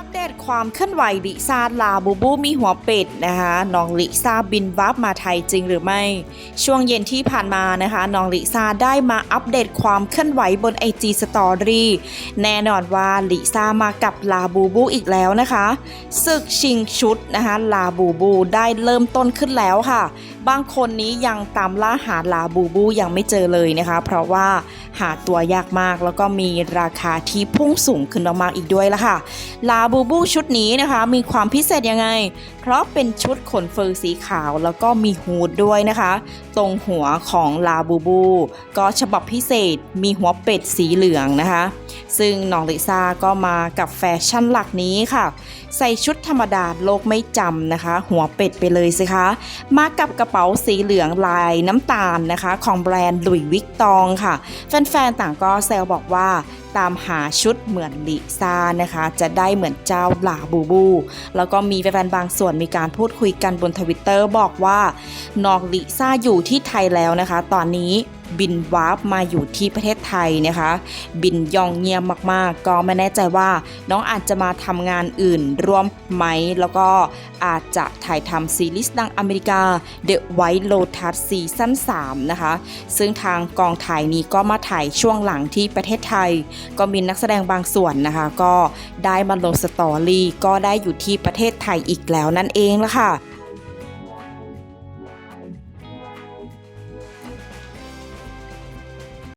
อัปเดตความเคลื่อนไหวลิซ่าลาบูบูมีหัวเป็ดนะคะน้องลิซ่าบินวับมาไทยจริงหรือไม่ ช่วงเย็นที่ผ่านมานะคะน้องลิซ่าได้มาอัปเดตความเคลื่อนไหวบน IG Story แน่นอนว่าลิซ่ามากับลาบูบูอีกแล้วนะคะศึกชิงชุดนะคะลาบูบูได้เริ่มต้นขึ้นแล้วค่ะ บางคนนี้ยังตามล่าหาลาบูบูยังไม่เจอเลยนะคะ เพราะว่าหาตัวยากมากแล้วก็มีราคาที่พุ่งสูงขึ้นมากๆอีกด้วยละค่ะ ลาบูบูชุดนี้นะคะมีความพิเศษยังไง เพราะเป็นชุดขนเฟอร์สีขาวแล้วก็มีฮูดด้วยนะคะ ตรงหัวของลาบูบู ก็ฉบับพิเศษมีหัวเป็ดสีเหลืองนะคะ ซึ่งน้องลิซ่าก็มากับแฟชั่นหลักนี้ค่ะ ใส่ชุดธรรมดาโลกไม่จำนะคะ หัวเป็ดไปเลยสิคะ มากับกระเป๋าสีเหลืองลายน้ำตาลนะคะ ของแบรนด์หลุยวิกตองค่ะ แฟนๆ ต่างก็แซวบอกว่าตามหาชุดเหมือนลิซ่านะคะ จะได้เหมือนเจ้าหลาบูบู แล้วก็มีแฟนๆบางส่วนมีการพูดคุยกันบนทวิตเตอร์บอกว่านอกลิซ่าอยู่ที่ไทยแล้วนะคะ ตอนนี้ บินวาร์ปมาอยู่ที่ประเทศไทยนะคะ บินยองเงียบมากๆ ก็ไม่แน่ใจว่าน้องอาจจะมาทำงานอื่นร่วมไหม แล้วก็อาจจะถ่ายทำซีรีส์ดังอเมริกา The White Lotus ซีซั่น3นะคะ ซึ่งทางกองถ่ายนี้ก็มาถ่ายช่วงหลังที่ประเทศไทย ก็มีนักแสดงบางส่วนนะคะ ก็ได้มาลงสตอรี่ก็ได้อยู่ที่ประเทศไทยอีกแล้วนั่นเองละค่ะ